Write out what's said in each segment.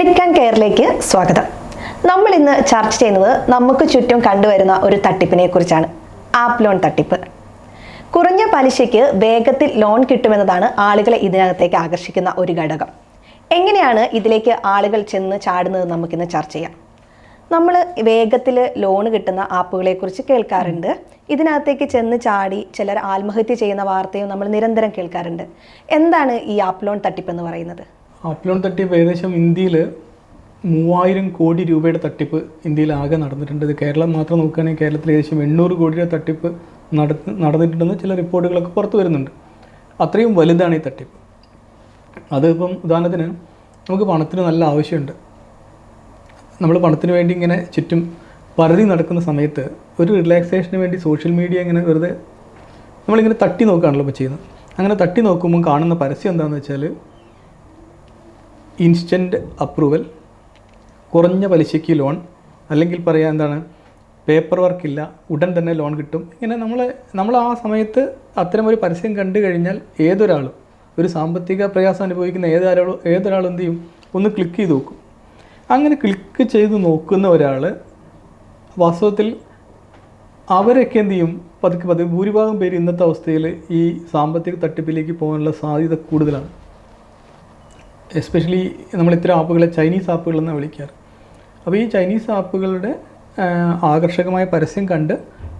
മെഡിക്കാൻ കെയറിലേക്ക് സ്വാഗതം. നമ്മൾ ഇന്ന് ചർച്ച ചെയ്യുന്നത് നമുക്ക് ചുറ്റും കണ്ടുവരുന്ന ഒരു തട്ടിപ്പിനെ കുറിച്ചാണ്. ആപ്പ് ലോൺ തട്ടിപ്പ്. കുറഞ്ഞ പലിശയ്ക്ക് വേഗത്തിൽ ലോൺ കിട്ടുമെന്നതാണ് ആളുകളെ ഇതിനകത്തേക്ക് ആകർഷിക്കുന്ന ഒരു ഘടകം. എങ്ങനെയാണ് ഇതിലേക്ക് ആളുകൾ ചെന്ന് ചാടുന്നത് നമുക്കിന്ന് ചർച്ച ചെയ്യാം. നമ്മൾ വേഗത്തിൽ ലോൺ കിട്ടുന്ന ആപ്പുകളെക്കുറിച്ച് കേൾക്കാറുണ്ട്. ഇതിനകത്തേക്ക് ചെന്ന് ചാടി ചിലർ ആത്മഹത്യ ചെയ്യുന്ന വാർത്തയും നമ്മൾ നിരന്തരം കേൾക്കാറുണ്ട്. എന്താണ് ഈ ആപ്പ് ലോൺ തട്ടിപ്പ് എന്ന് പറയുന്നത്? ആപ്പ് ലോൺ തട്ടിപ്പ് ഏകദേശം ഇന്ത്യയിൽ മൂവായിരം കോടി രൂപയുടെ തട്ടിപ്പ് ഇന്ത്യയിൽ ആകെ നടന്നിട്ടുണ്ട് കേരളം മാത്രം നോക്കുകയാണെങ്കിൽ കേരളത്തിൽ ഏകദേശം എണ്ണൂറ് കോടിയുടെ തട്ടിപ്പ് നട നടന്നിട്ടുണ്ടെന്ന് ചില റിപ്പോർട്ടുകളൊക്കെ പുറത്തു വരുന്നുണ്ട്. അത്രയും വലുതാണ് ഈ തട്ടിപ്പ്. അതിപ്പം ഉദാഹരണത്തിന് നമുക്ക് പണത്തിന് നല്ല ആവശ്യമുണ്ട്. നമ്മൾ പണത്തിന് വേണ്ടി ഇങ്ങനെ ചുറ്റും പരതി നടക്കുന്ന സമയത്ത് ഒരു റിലാക്സേഷന് വേണ്ടി സോഷ്യൽ മീഡിയ ഇങ്ങനെ വെറുതെ നമ്മളിങ്ങനെ തട്ടി നോക്കുകയാണല്ലോ ഇപ്പോൾ ചെയ്യുന്നത്. അങ്ങനെ തട്ടി നോക്കുമ്പോൾ കാണുന്ന പരസ്യം എന്താണെന്ന് വെച്ചാൽ ഇൻസ്റ്റന്റ് അപ്രൂവൽ കുറഞ്ഞ പലിശയ്ക്ക് ലോൺ അല്ലെങ്കിൽ പറയാൻ എന്താണ് പേപ്പർ വർക്ക് ഇല്ല ഉടൻ തന്നെ ലോൺ കിട്ടും. ഇങ്ങനെ നമ്മൾ നമ്മൾ ആ സമയത്ത് അത്തരം ഒരു പരസ്യം കണ്ടു കഴിഞ്ഞാൽ ഏതൊരാളും ഒരു സാമ്പത്തിക പ്രയാസം അനുഭവിക്കുന്ന ഏതൊരാളും ഏതൊരാളും എന്ത് ചെയ്യും? ഒന്ന് ക്ലിക്ക് ചെയ്ത് നോക്കും. അങ്ങനെ ക്ലിക്ക് ചെയ്ത് നോക്കുന്ന ഒരാൾ വാസ്തവത്തിൽ അവരൊക്കെ എന്ത് ചെയ്യും? പതുക്കെ പതുക്കെ ഭൂരിഭാഗം പേര് ഇന്നത്തെ അവസ്ഥയിൽ ഈ സാമ്പത്തിക തട്ടിപ്പിലേക്ക് പോകാനുള്ള സാധ്യത കൂടുതലാണ്. എസ്പെഷ്യലി നമ്മൾ ഇത്തരം ആപ്പുകളെ ചൈനീസ് ആപ്പുകൾ എന്നാണ് വിളിക്കാറ്. അപ്പോൾ ഈ ചൈനീസ് ആപ്പുകളുടെ ആകർഷകമായ പരസ്യം കണ്ട്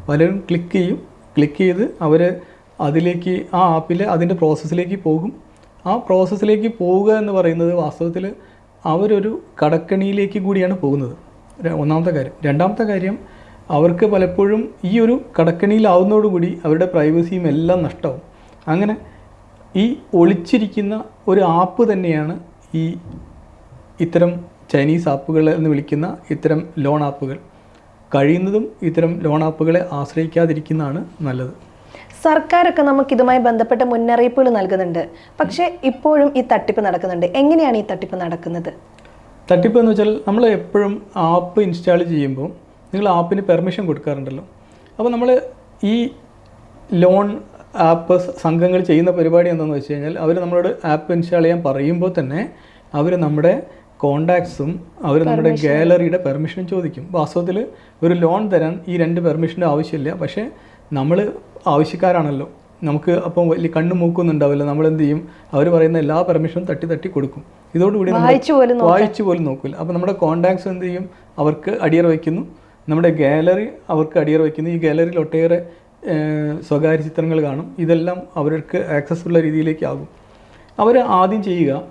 പലരും ക്ലിക്ക് ചെയ്യും. ക്ലിക്ക് ചെയ്ത് അവർ അതിലേക്ക് ആ ആപ്പിൽ അതിന്റെ പ്രോസസ്സിലേക്ക് പോകും. ആ പ്രോസസ്സിലേക്ക് പോവുക എന്ന് പറയുന്നത് വാസ്തവത്തിൽ അവരൊരു കടക്കണിയിലേക്ക് കൂടിയാണ് പോകുന്നത്. ഒന്നാമത്തെ കാര്യം. രണ്ടാമത്തെ കാര്യം അവർക്ക് പലപ്പോഴും ഈ ഒരു കടക്കണിയിലാവുന്നതോടുകൂടി അവരുടെ പ്രൈവസിയും എല്ലാം നഷ്ടമാവും അങ്ങനെ ഈ ഒളിച്ചിരിക്കുന്ന ഒരു ആപ്പ് തന്നെയാണ് ഈ ഇത്തരം ചൈനീസ് ആപ്പുകൾ എന്ന് വിളിക്കുന്ന ഇത്തരം ലോൺ ആപ്പുകൾ കഴിയുന്നതും ഇത്തരം ലോൺ ആപ്പുകളെ ആശ്രയിക്കാതിരിക്കുന്നതാണ് നല്ലത്. സർക്കാരൊക്കെ നമുക്ക് ഇതുമായി ബന്ധപ്പെട്ട മുന്നറിയിപ്പുകൾ നൽകുന്നുണ്ട്. പക്ഷേ ഇപ്പോഴും ഈ തട്ടിപ്പ് നടക്കുന്നുണ്ട്. എങ്ങനെയാണ് ഈ തട്ടിപ്പ് നടക്കുന്നത്? തട്ടിപ്പ് എന്ന് വെച്ചാൽ നമ്മൾ എപ്പോഴും ആപ്പ് ഇൻസ്റ്റാൾ ചെയ്യുമ്പോൾ നിങ്ങൾ ആപ്പിന് പെർമിഷൻ കൊടുക്കാറുണ്ടല്ലോ. അപ്പോൾ നമ്മൾ ഈ ലോൺ ആപ്പ് സംഘങ്ങൾ ചെയ്യുന്ന പരിപാടി എന്താണെന്ന് വെച്ച് കഴിഞ്ഞാൽ അവർ നമ്മളോട് ആപ്പ് ഇൻസ്റ്റാൾ ചെയ്യാൻ പറയുമ്പോൾ തന്നെ അവർ നമ്മുടെ കോണ്ടാക്ട്സും അവർ നമ്മുടെ ഗാലറിയുടെ പെർമിഷനും ചോദിക്കും. വാസ്തവത്തിൽ ഒരു ലോൺ തരാൻ ഈ രണ്ട് പെർമിഷന്റെ ആവശ്യമില്ല. പക്ഷേ നമ്മൾ ആവശ്യക്കാരാണല്ലോ. നമുക്ക് അപ്പം വലിയ കണ്ണു മൂക്കൊന്നും ഉണ്ടാവില്ല. നമ്മൾ എന്ത് ചെയ്യും? അവർ പറയുന്ന എല്ലാ പെർമിഷനും തട്ടി തട്ടി കൊടുക്കും. ഇതോടുകൂടി വായിച്ചു പോലും നോക്കില്ല അപ്പം നമ്മുടെ കോണ്ടാക്ട്സ് എന്ത് ചെയ്യും? അവർക്ക് അടിയറ വയ്ക്കുന്നു. നമ്മുടെ ഗാലറി അവർക്ക് അടിയറ വയ്ക്കുന്നു. ഈ ഗാലറിയിൽ ഒട്ടേറെ സ്വകാര്യ ചിത്രങ്ങൾ കാണും. ഇതെല്ലാം അവർക്ക് ആക്സസ് ഉള്ള രീതിയിലേക്കാകും. അവർ ആദ്യം ചെയ്യുക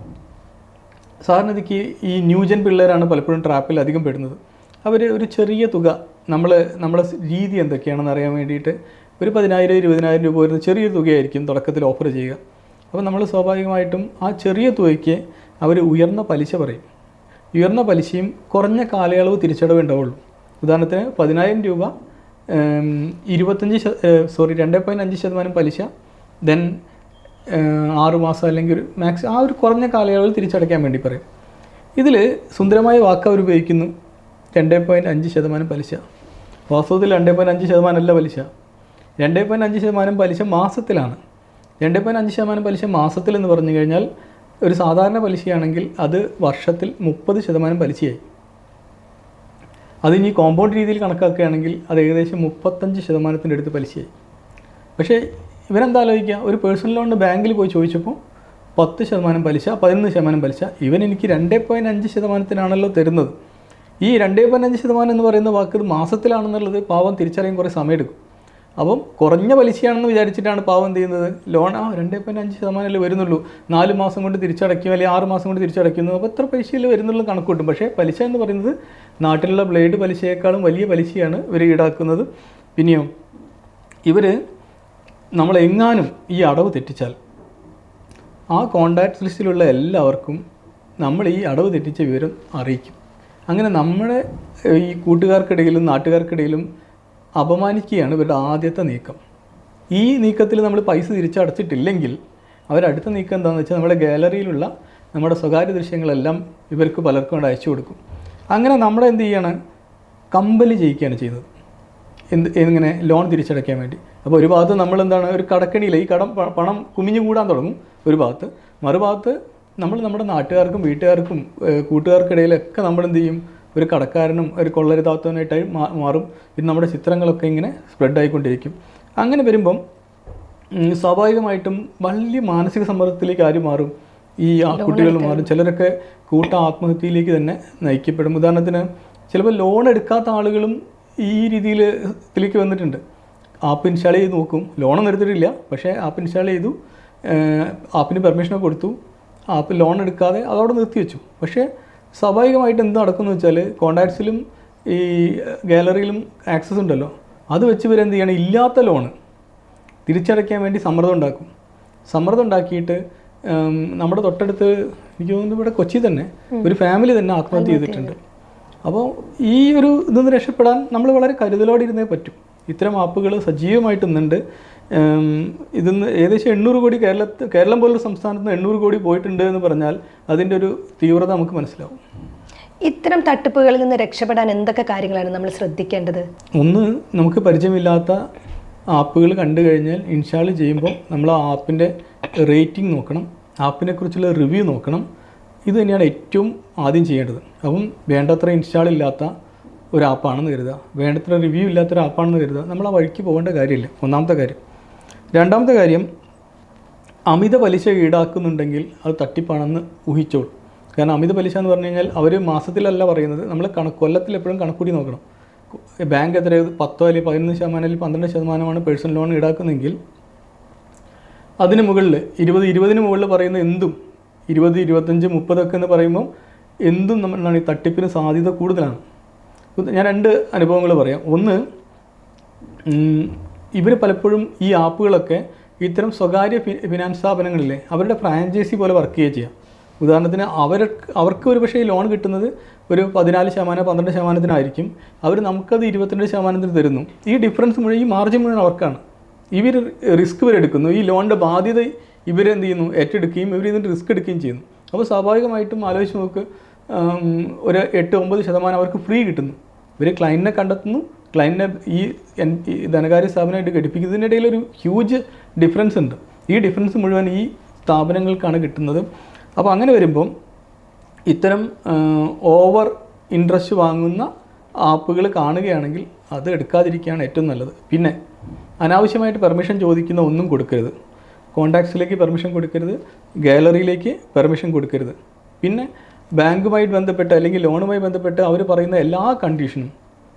സാധാരണഗതിക്ക് ഈ ന്യൂജൻ പിള്ളേരാണ് പലപ്പോഴും ട്രാപ്പിൽ അധികം പെടുന്നത്. അവർ ഒരു ചെറിയ തുക നമ്മൾ നമ്മുടെ രീതി എന്തൊക്കെയാണെന്ന് അറിയാൻ വേണ്ടിയിട്ട് ഒരു പതിനായിരം ഇരുപതിനായിരം രൂപ വരുന്ന ചെറിയ തുകയായിരിക്കും തുടക്കത്തിൽ ഓഫർ ചെയ്യുക. അപ്പോൾ നമ്മൾ സ്വാഭാവികമായിട്ടും ആ ചെറിയ തുകയ്ക്ക് അവർ ഉയർന്ന പലിശ പറയും. ഉയർന്ന പലിശയും കുറഞ്ഞ കാലയളവ് തിരിച്ചടവ് ഉണ്ടാവുള്ളൂ. ഉദാഹരണത്തിന് പതിനായിരം രൂപ ഇരുപത്തഞ്ച് സോറി രണ്ട് പോയിന്റ് അഞ്ച് ശതമാനം പലിശ ദെൻ ആറ് മാസം അല്ലെങ്കിൽ ഒരു മാക്സ് ആ ഒരു കുറഞ്ഞ കാലയളവിൽ തിരിച്ചടയ്ക്കാൻ വേണ്ടി പറയും. ഇതിൽ സുന്ദരമായ വാക്ക് അവർ ഉപയോഗിക്കുന്നു. രണ്ട് പോയിന്റ് അഞ്ച് ശതമാനം പലിശ. വാസ്തവത്തിൽ രണ്ട് പോയിന്റ് അഞ്ച് ശതമാനം അല്ല പലിശ. രണ്ട് പോയിന്റ് അഞ്ച് ശതമാനം പലിശ മാസത്തിലാണ്. രണ്ട് പോയിന്റ് അഞ്ച് ശതമാനം പലിശ മാസത്തിൽ എന്ന് പറഞ്ഞു കഴിഞ്ഞാൽ ഒരു സാധാരണ പലിശയാണെങ്കിൽ അത് വർഷത്തിൽ മുപ്പത് ശതമാനം പലിശയായി. അത് ഇനി കോമ്പൗണ്ട് രീതിയിൽ കണക്കാക്കുകയാണെങ്കിൽ അത് ഏകദേശം മുപ്പത്തഞ്ച് ശതമാനത്തിന്റെ അടുത്ത് പലിശയായി. പക്ഷേ ഇവരെന്താ ആലോചിക്കുക? ഒരു പേഴ്സണൽ ലോണിന് ബാങ്കിൽ പോയി ചോദിച്ചപ്പോൾ പത്ത് ശതമാനം പലിശ പതിനൊന്ന് ശതമാനം പലിശ ഇവൻ എനിക്ക് രണ്ട് പോയിന്റ് അഞ്ച് ശതമാനത്തിനാണല്ലോ തരുന്നത്. ഈ രണ്ട് പോയിന്റ് അഞ്ച് ശതമാനം എന്ന് പറയുന്ന വാക്ക് മാസത്തിലാണെന്നുള്ളത് പാവം തിരിച്ചറിയാൻ കുറേ സമയമെടുക്കും. അപ്പം കുറഞ്ഞ പലിശയാണെന്ന് വിചാരിച്ചിട്ടാണ് പാവം എന്ത് ചെയ്യുന്നത്? ലോൺ ആ രണ്ട് പോയിന്റ് അഞ്ച് ശതമാനമല്ലേ വരുന്നുള്ളൂ. നാല് മാസം കൊണ്ട് തിരിച്ചടയ്ക്കും അല്ലെങ്കിൽ ആറ് മാസം കൊണ്ട് തിരിച്ചടയ്ക്കുന്നു. അപ്പോൾ എത്ര പലിശയിൽ വരുന്നുള്ളൂ കണക്ക് കൂട്ടും. പക്ഷേ പലിശ എന്ന് പറയുന്നത് നാട്ടിലുള്ള ബ്ലേഡ് പലിശയേക്കാളും വലിയ പലിശയാണ് ഇവർ ഈടാക്കുന്നത്. പിന്നെയോ ഇവർ നമ്മളെങ്ങാനും ഈ അടവ് തെറ്റിച്ചാൽ ആ കോണ്ടാക്ട് ലിസ്റ്റിലുള്ള എല്ലാവർക്കും നമ്മൾ ഈ അടവ് തെറ്റിച്ച വിവരം അറിയിക്കും. അങ്ങനെ നമ്മുടെ ഈ കൂട്ടുകാർക്കിടയിലും നാട്ടുകാർക്കിടയിലും അപമാനിക്കുകയാണ് ഇവരുടെ ആദ്യത്തെ നീക്കം. ഈ നീക്കത്തിൽ നമ്മൾ പൈസ തിരിച്ചടച്ചിട്ടില്ലെങ്കിൽ അവരടുത്ത നീക്കം എന്താണെന്ന് വെച്ചാൽ നമ്മുടെ ഗാലറിയിലുള്ള നമ്മുടെ സ്വകാര്യ ദൃശ്യങ്ങളെല്ലാം ഇവർക്ക് പലർക്കും കൊണ്ട് അയച്ചു കൊടുക്കും. അങ്ങനെ നമ്മളെ എന്ത് ചെയ്യാണ്? കമ്പലി ചെയ്യിക്കുകയാണ് ചെയ്യുന്നത്. എന്ത് എങ്ങനെ? ലോൺ തിരിച്ചടയ്ക്കാൻ വേണ്ടി. അപ്പോൾ ഒരു ഭാഗത്ത് നമ്മൾ എന്താണ് ഒരു കടക്കണിയിൽ ഈ കടം പണം കുമിഞ്ഞു കൂടാൻ തുടങ്ങും ഒരു ഭാഗത്ത്. മറുഭാഗത്ത് നമ്മൾ നമ്മുടെ നാട്ടുകാർക്കും വീട്ടുകാർക്കും കൂട്ടുകാർക്കിടയിലൊക്കെ നമ്മൾ എന്ത് ചെയ്യും? ഒരു കടക്കാരനും ഒരു കൊള്ളരുതാത്തവനായിട്ടായി മാറും. പിന്നെ നമ്മുടെ ചിത്രങ്ങളൊക്കെ ഇങ്ങനെ സ്പ്രെഡ് ആയിക്കൊണ്ടിരിക്കും. അങ്ങനെ വരുമ്പം സ്വാഭാവികമായിട്ടും വലിയ മാനസിക സമ്മർദ്ദത്തിലേക്ക് ആര് മാറും? ഈ കുട്ടികൾ മാറും. ചിലരൊക്കെ കൂട്ട ആത്മഹത്യയിലേക്ക് തന്നെ നയിക്കപ്പെടും. ഉദാഹരണത്തിന് ചിലപ്പോൾ ലോൺ എടുക്കാത്ത ആളുകളും ഈ രീതിയിൽ ഇതിലേക്ക് വന്നിട്ടുണ്ട്. ആപ്പ് ഇൻസ്റ്റാൾ ചെയ്ത് നോക്കും. ലോണൊന്നും എടുത്തിട്ടില്ല. പക്ഷേ ആപ്പ് ഇൻസ്റ്റാൾ ചെയ്തു. ആപ്പിന് പെർമിഷനൊക്കെ കൊടുത്തു. ആപ്പ് ലോൺ എടുക്കാതെ അതവിടെ നിർത്തി വെച്ചു പക്ഷേ സ്വാഭാവികമായിട്ട് എന്ത് നടക്കുമെന്ന് വെച്ചാൽ കോണ്ടാക്ട്സിലും ഈ ഗാലറിയിലും ആക്സസ് ഉണ്ടല്ലോ. അത് വെച്ച് ഇവരെന്ത് ചെയ്യണം? ഇല്ലാത്ത ലോണ് തിരിച്ചടയ്ക്കാൻ വേണ്ടി സമ്മർദ്ദം ഉണ്ടാക്കും. സമ്മർദ്ദം ഉണ്ടാക്കിയിട്ട് നമ്മുടെ തൊട്ടടുത്ത് എനിക്ക് തോന്നുന്നു ഇവിടെ കൊച്ചി തന്നെ ഒരു ഫാമിലി തന്നെ ആത്മഹത്യ ചെയ്തിട്ടുണ്ട്. അപ്പോൾ ഈ ഒരു ഇതിൽ നിന്ന് രക്ഷപ്പെടാൻ നമ്മൾ വളരെ കരുതലോടെ ഇരുന്നേ പറ്റും. ഇത്തരം ആപ്പുകൾ സജീവമായിട്ട് ഇന്നുണ്ട് ഇതിന്ന് ഏകദേശം എണ്ണൂറ് കോടി കേരളത്തിൽ കേരളം പോലുള്ള സംസ്ഥാനത്ത് നിന്ന് എണ്ണൂറ് കോടി പോയിട്ടുണ്ട് എന്ന് പറഞ്ഞാൽ അതിന്റെ ഒരു തീവ്രത നമുക്ക് മനസ്സിലാവും. ഇത്തരം തട്ടിപ്പുകളിൽ നിന്ന് രക്ഷപ്പെടാൻ എന്തൊക്കെ കാര്യങ്ങളാണ് നമ്മൾ ശ്രദ്ധിക്കേണ്ടത്? ഒന്ന് നമുക്ക് പരിചയമില്ലാത്ത ആപ്പുകൾ കണ്ടു കഴിഞ്ഞാൽ ഇൻസ്റ്റാൾ ചെയ്യുമ്പോൾ നമ്മൾ ആ ആപ്പിന്റെ റേറ്റിംഗ് നോക്കണം ആപ്പിനെ കുറിച്ചുള്ള റിവ്യൂ നോക്കണം. ഇത് തന്നെയാണ് ഏറ്റവും ആദ്യം ചെയ്യേണ്ടത്. അപ്പം വേണ്ടത്ര ഇൻസ്റ്റാൾ ഇല്ലാത്ത ഒരു ആപ്പാണെന്ന് കരുതുക. വേണ്ടത്ര റിവ്യൂ ഇല്ലാത്തൊരു ആപ്പാണെന്ന് കരുതുക. നമ്മൾ ആ വഴിക്ക് പോകേണ്ട കാര്യമില്ല. ഒന്നാമത്തെ കാര്യം. രണ്ടാമത്തെ കാര്യം അമിത പലിശ ഈടാക്കുന്നുണ്ടെങ്കിൽ അത് തട്ടിപ്പാണെന്ന് ഊഹിച്ചോളൂ. കാരണം അമിത പലിശ എന്ന് പറഞ്ഞു കഴിഞ്ഞാൽ അവർ മാസത്തിലല്ല പറയുന്നത്. നമ്മൾ കണക്ക് കൊല്ലത്തിൽ എപ്പോഴും കണക്കൂടി നോക്കണം. ബാങ്ക് എത്ര പത്തോ അല്ലെങ്കിൽ പതിനൊന്ന് ശതമാനം അല്ലെങ്കിൽ പന്ത്രണ്ട് ശതമാനമാണ് പേഴ്സണൽ ലോൺ ഈടാക്കുന്നതെങ്കിൽ അതിന് മുകളിൽ ഇരുപത് ഇരുപതിന് മുകളിൽ പറയുന്ന എന്തും ഇരുപത് ഇരുപത്തഞ്ച് മുപ്പതൊക്കെ എന്ന് പറയുമ്പോൾ എന്തും നമ്മളാണ് ഈ തട്ടിപ്പിന് സാധ്യത കൂടുതലാണ്. ഞാൻ രണ്ട് അനുഭവങ്ങൾ പറയാം. ഒന്ന് ഇവർ പലപ്പോഴും ഈ ആപ്പുകളൊക്കെ ഇത്തരം സ്വകാര്യ ഫിനാൻസ് സ്ഥാപനങ്ങളിലെ അവരുടെ ഫ്രാഞ്ചൈസി പോലെ വർക്ക് ചെയ്യുക ചെയ്യാം. ഉദാഹരണത്തിന് അവർ അവർക്ക് ഒരു പക്ഷേ ലോൺ കിട്ടുന്നത് ഒരു പതിനാല് ശതമാനം പന്ത്രണ്ട് ശതമാനത്തിനായിരിക്കും. അവർ നമുക്കത് ഇരുപത്തിരണ്ട് ശതമാനത്തിന് തരുന്നു. ഈ ഡിഫറൻസ് മുഴുവൻ ഈ മാർജിൻ മുഴുവൻ അവർക്കാണ്. ഇവർ റിസ്ക് ഇവരെടുക്കുന്നു ഈ ലോണിന്റെ ബാധ്യത ഇവരെന്ത് ചെയ്യുന്നു? ഏറ്റെടുക്കുകയും ഇവർ ഇതിന്റെ റിസ്ക് എടുക്കുകയും ചെയ്യുന്നു. അപ്പോൾ സ്വാഭാവികമായിട്ടും ആലോചിച്ച് നോക്ക് ഒരു എട്ട് ഒമ്പത് ശതമാനം അവർക്ക് ഫ്രീ കിട്ടുന്നു. ഇവർ ക്ലയന്റിനെ കണ്ടെത്തുന്നു. ക്ലയന്റിനെ ഈ ധനകാര്യ സ്ഥാപനമായിട്ട് ഘടിപ്പിക്കുന്നതിനിടയിൽ ഒരു ഹ്യൂജ് ഡിഫറൻസ് ഉണ്ട്. ഈ ഡിഫറൻസ് മുഴുവൻ ഈ സ്ഥാപനങ്ങൾക്കാണ് കിട്ടുന്നത്. അപ്പോൾ അങ്ങനെ വരുമ്പം ഇത്തരം ഓവർ ഇൻട്രസ്റ്റ് വാങ്ങുന്ന ആപ്പുകൾ കാണുകയാണെങ്കിൽ അത് എടുക്കാതിരിക്കുകയാണ് ഏറ്റവും നല്ലത്. പിന്നെ അനാവശ്യമായിട്ട് പെർമിഷൻ ചോദിക്കുന്ന ഒന്നും കൊടുക്കരുത്. കോണ്ടാക്ട്സിലേക്ക് പെർമിഷൻ കൊടുക്കരുത്. ഗാലറിയിലേക്ക് പെർമിഷൻ കൊടുക്കരുത്. പിന്നെ ബാങ്കുമായി ബന്ധപ്പെട്ട് അല്ലെങ്കിൽ ലോണുമായി ബന്ധപ്പെട്ട് അവർ പറയുന്ന എല്ലാ കണ്ടീഷനും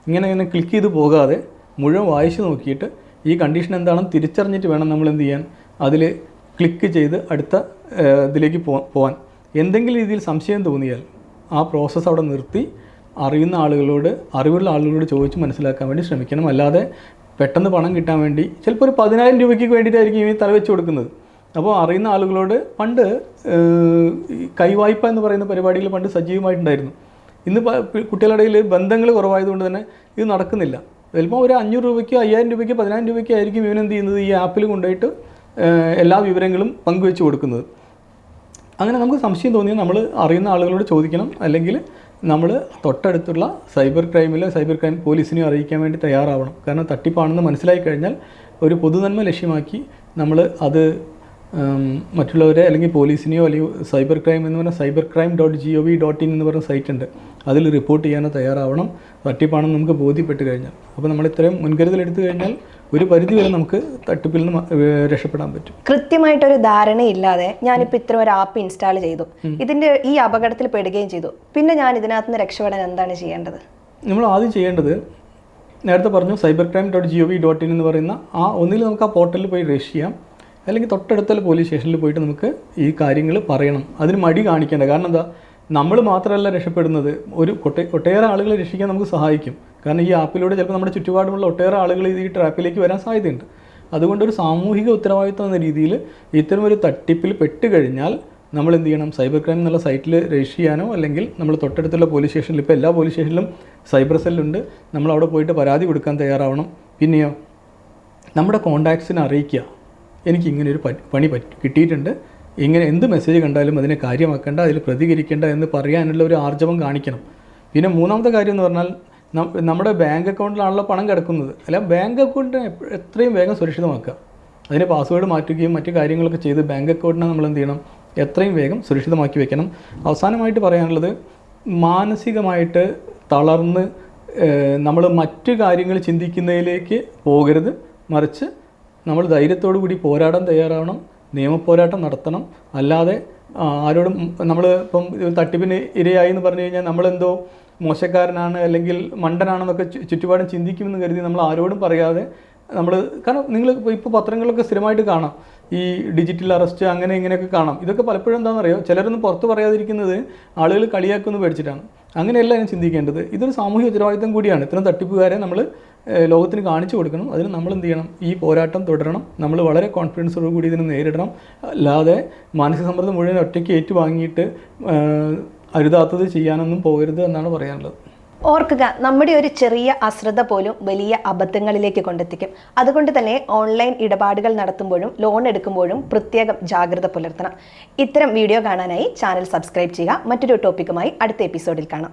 ഇങ്ങനെ ഇങ്ങനെ ക്ലിക്ക് ചെയ്ത് പോകാതെ മുഴുവൻ വായിച്ച് നോക്കിയിട്ട് ഈ കണ്ടീഷൻ എന്താണെന്ന് തിരിച്ചറിഞ്ഞിട്ട് വേണം നമ്മൾ എന്ത് ചെയ്യാൻ. അതിൽ ക്ലിക്ക് ചെയ്ത് അടുത്ത ഇതിലേക്ക് പോകാൻ എന്തെങ്കിലും രീതിയിൽ സംശയം തോന്നിയാൽ ആ പ്രോസസ്സ് അവിടെ നിർത്തി അറിയുന്ന ആളുകളോട് അറിവുള്ള ആളുകളോട് ചോദിച്ച് മനസ്സിലാക്കാൻ വേണ്ടി ശ്രമിക്കണം. അല്ലാതെ പെട്ടെന്ന് പണം കിട്ടാൻ വേണ്ടി ചിലപ്പോൾ ഒരു പതിനായിരം രൂപയ്ക്ക് വേണ്ടിയിട്ടായിരിക്കും ഈ തലവെച്ച് കൊടുക്കുന്നത്. അപ്പോൾ അറിയുന്ന ആളുകളോട് പണ്ട് കൈവായ്പ എന്ന് പറയുന്ന പരിപാടികൾ പണ്ട് സജീവമായിട്ടുണ്ടായിരുന്നു. ഇന്ന് കുട്ടികളുടെ ഇടയിൽ ബന്ധങ്ങൾ കുറവായതുകൊണ്ട് തന്നെ ഇത് നടക്കുന്നില്ല. ചിലപ്പോൾ ഒരു അഞ്ഞൂറ് രൂപയ്ക്ക് അയ്യായിരം രൂപയ്ക്ക് പതിനായിരം രൂപയ്ക്ക് ആയിരിക്കും ഇവൻ എന്ത് ചെയ്യുന്നത് ഈ ആപ്പിൽ കൊണ്ടുപോയിട്ട് എല്ലാ വിവരങ്ങളും പങ്കുവെച്ച് കൊടുക്കുന്നത്. അങ്ങനെ നമുക്ക് സംശയം തോന്നിയാൽ നമ്മൾ അറിയുന്ന ആളുകളോട് ചോദിക്കണം. അല്ലെങ്കിൽ നമ്മൾ തൊട്ടടുത്തുള്ള സൈബർ ക്രൈമിലെ സൈബർ ക്രൈം പോലീസിനെ അറിയിക്കാൻ വേണ്ടി തയ്യാറാവണം. കാരണം തട്ടിപ്പാണെന്ന് മനസ്സിലായി കഴിഞ്ഞാൽ ഒരു പൊതുനന്മ ലക്ഷ്യമാക്കി നമ്മൾ അത് മറ്റുള്ളവരെ അല്ലെങ്കിൽ പോലീസിനെയോ അല്ലെങ്കിൽ സൈബർ ക്രൈം എന്ന് പറഞ്ഞാൽ cyber crime dot G O V dot in എന്ന് പറഞ്ഞ സൈറ്റ് ഉണ്ട്. അതിൽ റിപ്പോർട്ട് ചെയ്യാനോ തയ്യാറാവണം. തട്ടിപ്പാണെന്ന് നമുക്ക് ബോധ്യപ്പെട്ട് കഴിഞ്ഞാൽ. അപ്പോൾ നമ്മൾ ഇത്രയും മുൻകരുതൽ എടുത്തു കഴിഞ്ഞാൽ ഒരു പരിധി വരെ നമുക്ക് തട്ടിപ്പിൽ നിന്ന് രക്ഷപ്പെടാൻ പറ്റും. കൃത്യമായിട്ടൊരു ധാരണയില്ലാതെ ഞാനിപ്പോൾ ഇത്ര ഒരു ആപ്പ് ഇൻസ്റ്റാൾ ചെയ്തു. ഇതിന്റെ ഈ അപകടത്തിൽ പെടുകയും ചെയ്തു. പിന്നെ ഞാൻ ഇതിനകത്ത് നിന്ന് രക്ഷപ്പെടാൻ എന്താണ് ചെയ്യേണ്ടത്? നമ്മൾ ആദ്യം ചെയ്യേണ്ടത് നേരത്തെ പറഞ്ഞു cyber crime dot G O V dot in എന്ന് പറയുന്ന ആ ഒന്നിൽ നമുക്ക് ആ പോർട്ടലിൽ പോയി രജിസ്റ്റർ ചെയ്യാം. അല്ലെങ്കിൽ തൊട്ടടുത്തുള്ള പോലീസ് സ്റ്റേഷനിൽ പോയിട്ട് നമുക്ക് ഈ കാര്യങ്ങൾ പറയണം. അതിന് മടി കാണിക്കേണ്ട. കാരണം എന്താ? നമ്മൾ മാത്രമല്ല രക്ഷപ്പെടുന്നത്. ഒരു ഒട്ടേ ഒട്ടേറെ ആളുകളെ രക്ഷിക്കാൻ നമുക്ക് സഹായിക്കും. കാരണം ഈ ആപ്പിലൂടെ ചിലപ്പോൾ നമ്മുടെ ചുറ്റുപാടുമുള്ള ഒട്ടേറെ ആളുകൾ ഈ ട്രാപ്പിലേക്ക് വരാൻ സാധ്യതയുണ്ട്. അതുകൊണ്ട് ഒരു സാമൂഹിക ഉത്തരവാദിത്വം എന്ന രീതിയിൽ ഇത്തരം ഒരു തട്ടിപ്പിൽ പെട്ട് കഴിഞ്ഞാൽ നമ്മൾ എന്ത് ചെയ്യണം? സൈബർ ക്രൈം എന്നുള്ള സൈറ്റിൽ രജിസ്റ്റർ ചെയ്യാനോ അല്ലെങ്കിൽ നമ്മൾ തൊട്ടടുത്തുള്ള പോലീസ് സ്റ്റേഷനിൽ ഇപ്പോൾ എല്ലാ പോലീസ് സ്റ്റേഷനിലും സൈബർ സെല്ലുണ്ട് നമ്മൾ അവിടെ പോയിട്ട് പരാതി കൊടുക്കാൻ തയ്യാറാവണം. പിന്നെയോ? നമ്മുടെ കോണ്ടാക്ട്സിനെ അറിയിക്കുക. എനിക്ക് ഇങ്ങനെ ഒരു പണി കിട്ടിയിട്ടുണ്ട്. ഇങ്ങനെ എന്ത് മെസ്സേജ് കണ്ടാലും അതിനെ കാര്യമാക്കേണ്ട അതിൽ പ്രതികരിക്കേണ്ട എന്ന് പറയാനുള്ള ഒരു ആർജവം കാണിക്കണം. പിന്നെ മൂന്നാമത്തെ കാര്യം എന്ന് പറഞ്ഞാൽ നമ്മുടെ ബാങ്ക് അക്കൗണ്ടിലാണല്ലോ പണം കിടക്കുന്നത്. അല്ല ബാങ്ക് അക്കൗണ്ടിനെ എത്രയും വേഗം സുരക്ഷിതമാക്കുക. അതിന് പാസ്വേഡ് മാറ്റുകയും മറ്റു കാര്യങ്ങളൊക്കെ ചെയ്ത് ബാങ്ക് അക്കൗണ്ടിനെ നമ്മൾ എന്ത് ചെയ്യണം? എത്രയും വേഗം സുരക്ഷിതമാക്കി വെക്കണം. അവസാനമായിട്ട് പറയാനുള്ളത് മാനസികമായിട്ട് തളർന്ന് നമ്മൾ മറ്റു കാര്യങ്ങൾ ചിന്തിക്കുന്നതിലേക്ക് പോകരുത്. മറിച്ച് നമ്മൾ ധൈര്യത്തോടു കൂടി പോരാടാൻ തയ്യാറാവണം നിയമപോരാട്ടം നടത്തണം. അല്ലാതെ ആരോടും നമ്മൾ ഇപ്പം തട്ടിപ്പിന് ഇരയായി എന്ന് പറഞ്ഞു കഴിഞ്ഞാൽ നമ്മളെന്തോ മോശക്കാരനാണ് അല്ലെങ്കിൽ മണ്ടനാണെന്നൊക്കെ ചുറ്റുപാടും ചിന്തിക്കുമെന്ന് കരുതി നമ്മൾ ആരോടും പറയാതെ നമ്മൾ കാരണം നിങ്ങൾ ഇപ്പോൾ പത്രങ്ങളൊക്കെ സ്ഥിരമായിട്ട് കാണാം. ഈ ഡിജിറ്റൽ അറസ്റ്റ് അങ്ങനെ ഇങ്ങനെയൊക്കെ കാണാം. ഇതൊക്കെ പലപ്പോഴും എന്താണെന്നറിയോ? ചിലരൊന്നും പുറത്ത് പറയാതിരിക്കുന്നത് ആളുകൾ കളിയാക്കുമെന്ന് പേടിച്ചിട്ടാണ്. അങ്ങനെയല്ല ഞാൻ ചിന്തിക്കേണ്ടത്. ഇതൊരു സാമൂഹിക ഉത്തരവാദിത്തം കൂടിയാണ്. ഇത്തരം തട്ടിപ്പുകാരെ നമ്മൾ ലോകത്തിന് കാണിച്ചു കൊടുക്കണം. അതിന് നമ്മൾ എന്ത് ചെയ്യണം? ഈ പോരാട്ടം തുടരണം. നമ്മൾ വളരെ കോൺഫിഡൻസോടു കൂടി ഇതിനെ നേരിടണം. അല്ലാതെ മാനസിക സമ്മർദ്ദം മുഴുവൻ ഒറ്റയ്ക്ക് ഏറ്റുവാങ്ങിയിട്ട് അരുതാത്തത് ചെയ്യാനൊന്നും പോകരുത് എന്നാണ് പറയാനുള്ളത്. ഓർക്കുക നമ്മുടെ ഒരു ചെറിയ അശ്രദ്ധ പോലും വലിയ അബദ്ധങ്ങളിലേക്ക് കൊണ്ടെത്തിക്കും. അതുകൊണ്ട് തന്നെ ഓൺലൈൻ ഇടപാടുകൾ നടത്തുമ്പോഴും ലോൺ എടുക്കുമ്പോഴും പ്രത്യേകം ജാഗ്രത പുലർത്തണം. ഇത്തരം വീഡിയോ കാണാനായി ചാനൽ സബ്സ്ക്രൈബ് ചെയ്യുക. മറ്റൊരു ടോപ്പിക്കുമായി അടുത്ത എപ്പിസോഡിൽ കാണാം.